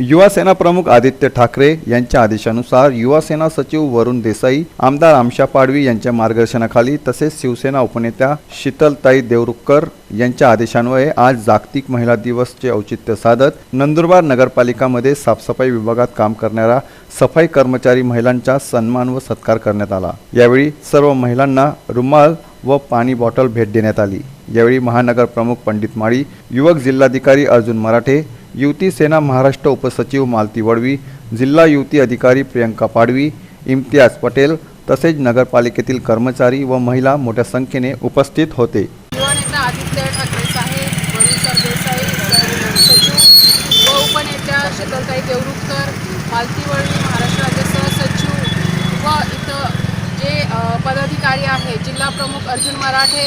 युवासेना प्रमुख आदित्य ठाकरे यांच्या आदेशानुसार युवासेना सचिव वरुण देसाई आमदार आमशा पाडवी यांच्या मार्गदर्शनाखाली तसेच शिवसेना उपनेत्या शीतलताई देवरुखकर यांच्या आदेशान्वये आज जागतिक महिला दिवसचे औचित्य साधत नंदुरबार नगरपालिकामध्ये साफसफाई विभागात काम करणाऱ्या सफाई कर्मचारी महिलांचा सन्मान व सत्कार करण्यात आला. यावेळी सर्व महिलांना रुमाल व पाणी बॉटल भेट देण्यात आली. यावेळी महानगर प्रमुख पंडित माळी युवक जिल्हाधिकारी अर्जुन मराठे युती सेना महाराष्ट्र उपसचिव मालती वडवी जिल्हा युती अधिकारी प्रियंका पाडवी इम्तियाज पटेल तसेच नगरपालिकेतील कर्मचारी व महिला मोठ्या संख्येने उपस्थित होते शीतलताई देवरुखकर महाराष्ट्र राज्य सहसचिव व इथं जे पदाधिकारी आहे जिल्हा प्रमुख अर्जुन मराठे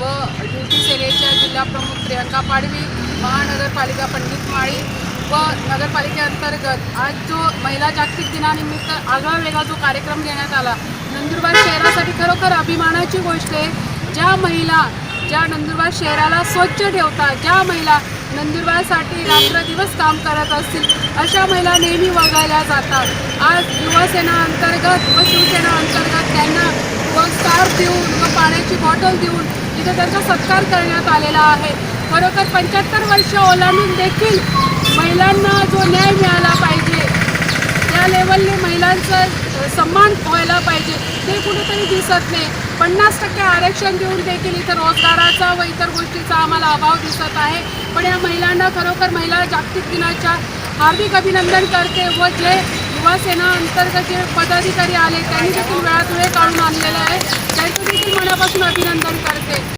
व ड्युटी सेनेच्या जिल्हाप्रमुख प्रियंका पाडवी महानगरपालिका पंडित माळी व नगरपालिकेअंतर्गत आज जो महिला जागतिक दिनानिमित्त आगळा वेगळा जो कार्यक्रम घेण्यात आला नंदुरबार शहरासाठी खरोखर अभिमानाची गोष्ट आहे. ज्या महिला ज्या नंदुरबार शहराला स्वच्छ ठेवतात ज्या महिला नंदुरबारसाठी रात्रदिवस काम करत असतील अशा महिला नेहमी वगळल्या जातात. आज युवासेना अंतर्गत व शिवसेना अंतर्गत त्यांना व स्कार्फ देऊन व पाण्याची बॉटल देऊन तिथे त्यांचा सत्कार करण्यात आलेला आहे. खरोखर पंच्याहत्तर वर्ष ओलांडून देखील महिलांना जो न्याय मिळाला पाहिजे त्या लेवलने महिलांचा सन्मान व्हायला पाहिजे ते कुठेतरी दिसत नाही. पन्नास टक्के आरक्षण देऊन देखील इथं रोजगाराचा व इतर गोष्टीचा आम्हाला अभाव दिसत आहे. पण या महिलांना खरोखर महिला जागतिक दिनाच्या हार्दिक अभिनंदन करते व जे युवासेना अंतर्गत जे पदाधिकारी आले त्यांनी देखील वेळात वेळ काढून आणलेला आहे.